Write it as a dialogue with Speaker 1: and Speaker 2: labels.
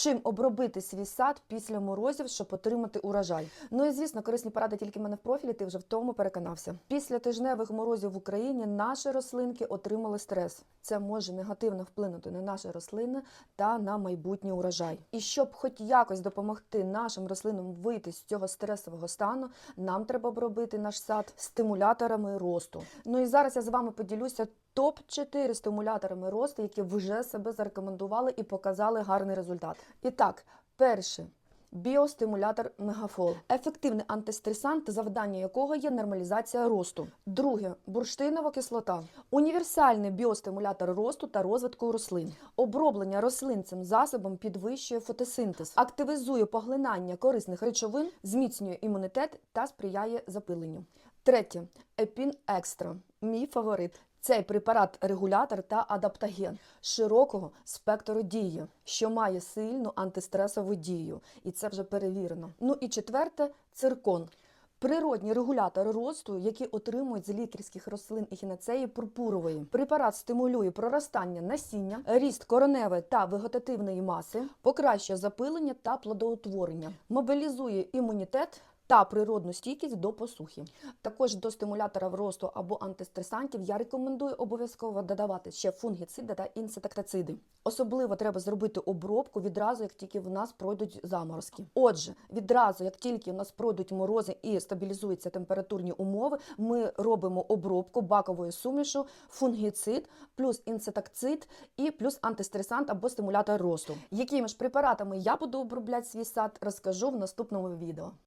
Speaker 1: чим обробити свій сад після морозів, щоб отримати урожай. Ну і звісно, корисні поради тільки в мене в профілі. Ти вже в тому переконався. Після тижневих морозів в Україні наші рослинки отримали стрес. Це може негативно вплинути на наші рослини та на майбутній урожай. І щоб хоч якось допомогти нашим рослинам вийти з цього стресового стану, нам треба обробити наш сад стимуляторами росту. Ну і зараз я з вами поділюся топ 4 стимуляторами росту, які вже себе зарекомендували і показали гарний результат. І так, перший. Біостимулятор мегафол ефективний антистресант, завдання якого є нормалізація росту. Друге бурштинова кислота універсальний біостимулятор росту та розвитку рослин. Оброблення рослин цим засобом підвищує фотосинтез, активізує поглинання корисних речовин, зміцнює імунітет та сприяє запиленню. Третє епін екстра. Мій фаворит. Цей препарат регулятор та адаптоген широкого спектру дії, що має сильну антистресову дію, і це вже перевірено. Ну і четверте циркон. Природні регулятори росту, які отримують з лікарських рослин ехінацеї пурпурової. Препарат стимулює проростання насіння, ріст короневої та вегетативної маси, покращує запилення та плодоутворення, мобілізує імунітет. Та природну стійкість до посухи. Також до стимулятора росту або антистресантів я рекомендую обов'язково додавати ще фунгіциди та інсектициди. Особливо треба зробити обробку відразу, як тільки в нас пройдуть заморозки. Отже, відразу, як тільки в нас пройдуть морози і стабілізуються температурні умови, ми робимо обробку баковою сумішу, фунгіцид, плюс інсектицид і плюс антистресант або стимулятор росту. Якими ж препаратами я буду обробляти свій сад, розкажу в наступному відео.